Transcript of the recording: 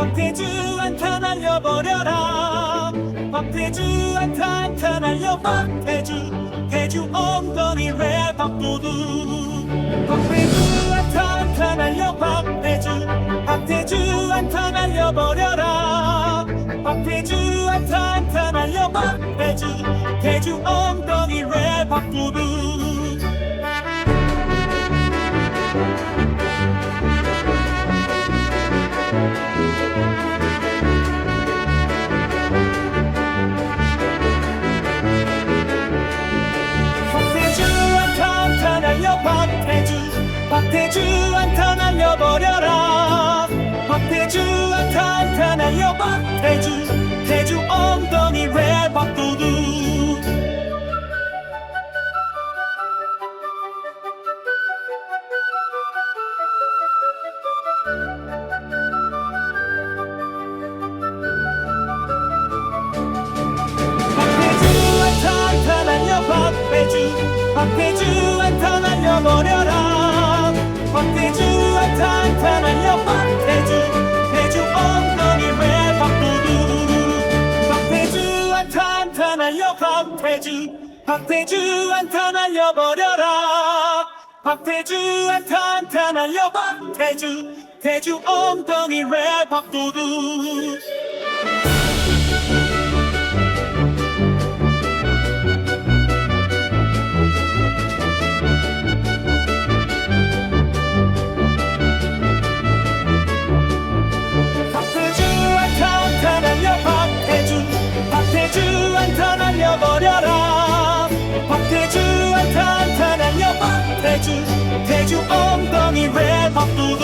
박태주 안타 날려버려라. 박태주 안타 안타 날려. 박태주 태주 엉덩이에 박두두 박태주 안타 안타 날려. 박태주 박태주 안타 날려버려라. 박태주 안타 안타 날려. 박태주 태주 엉덩이에 박두두 박태주 안타 날려버려라. 박태주 안타 안타 날려 박태주. 태주 엉덩이 왜 박두두 박태주 안타 안타 날려 박태주. 박태주 안타 날려버려라 박태주 안타 안타 날려 박태주 태주 엉덩이 왜 박두두? 박태주 안타 안타 날려 박태주 박태주 안타 날려버려라. 박태주 안타 안타 날려 박태주 태주 엉덩이 왜 박두두 태주 엉덩이 왜 박두두